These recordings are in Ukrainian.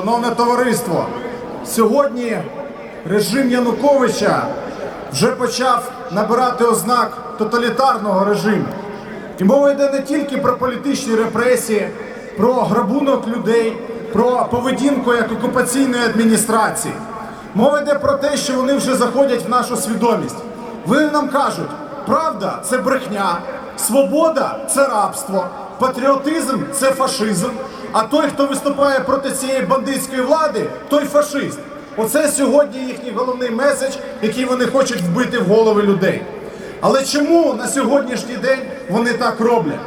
Шановне товариство, сьогодні режим Януковича вже почав набирати ознак тоталітарного режиму. І мова йде не тільки про політичні репресії, про грабунок людей, про поведінку як окупаційної адміністрації. Мова йде про те, що вони вже заходять в нашу свідомість. Вони нам кажуть, правда це брехня, свобода це рабство, патріотизм це фашизм. А той, хто виступає проти цієї бандитської влади, той фашист. Оце сьогодні їхній головний меседж, який вони хочуть вбити в голови людей. Але чому на сьогоднішній день вони так роблять?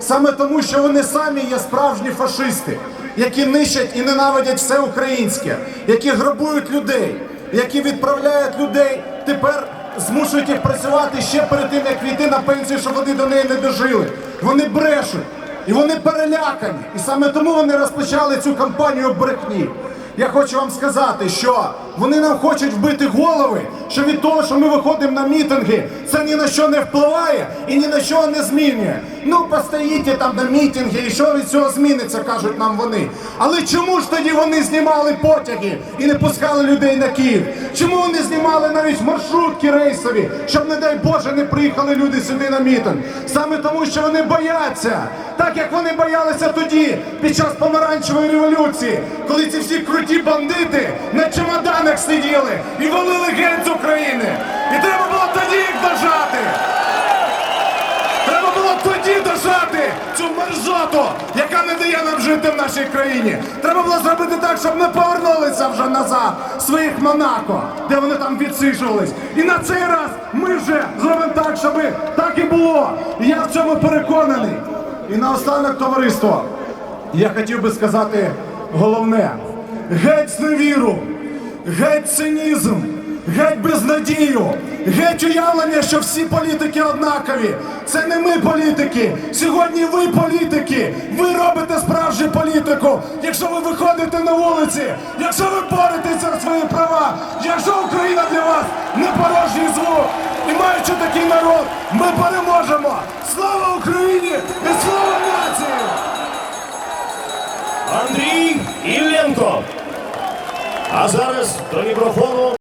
Саме тому, що вони самі є справжні фашисти, які нищать і ненавидять все українське, які грабують людей, які відправляють людей тепер змушують їх працювати ще перед тим, як війти на пенсію, щоб вони до неї не дожили. Вони брешуть і вони перелякані. І саме тому вони розпочали цю кампанію брехні. Я хочу вам сказати, що вони нам хочуть вбити голови, що від того, що ми виходимо на мітинги, це ні на що не впливає і ні на що не змінює. Ну, постоїть там на мітинги, і що від цього зміниться, кажуть нам вони. Але чому ж тоді вони знімали потяги і не пускали людей на Київ? Чому вони знімали навіть маршрутки рейсові, щоб, не дай Боже, не приїхали люди сюди на мітинг? Саме тому, що вони бояться, так як вони боялися тоді, під час помаранчевої революції, коли ці всі круті бандити на сиділи і валили геть з України. І треба було тоді їх дожати. Треба було тоді дожати цю мерзоту, яка не дає нам жити в нашій країні. Треба було зробити так, щоб не повернулися вже назад своїх Монако, де вони там відсиджувались. І на цей раз ми вже зробимо так, щоб так і було. І я в цьому переконаний. І наостанок, товариство, я хотів би сказати головне: геть зневіру, геть цинізм. Геть безнадію, геть уявлення, що всі політики однакові. Це не ми політики. Сьогодні ви політики. Ви робите справжню політику. Якщо ви виходите на вулиці, якщо ви боретеся за свої права, якщо Україна для вас не порожній звук. І маючи такий народ, ми переможемо. Слава Україні і слава нації! Андрій Ілленко. А зараз до мікрофону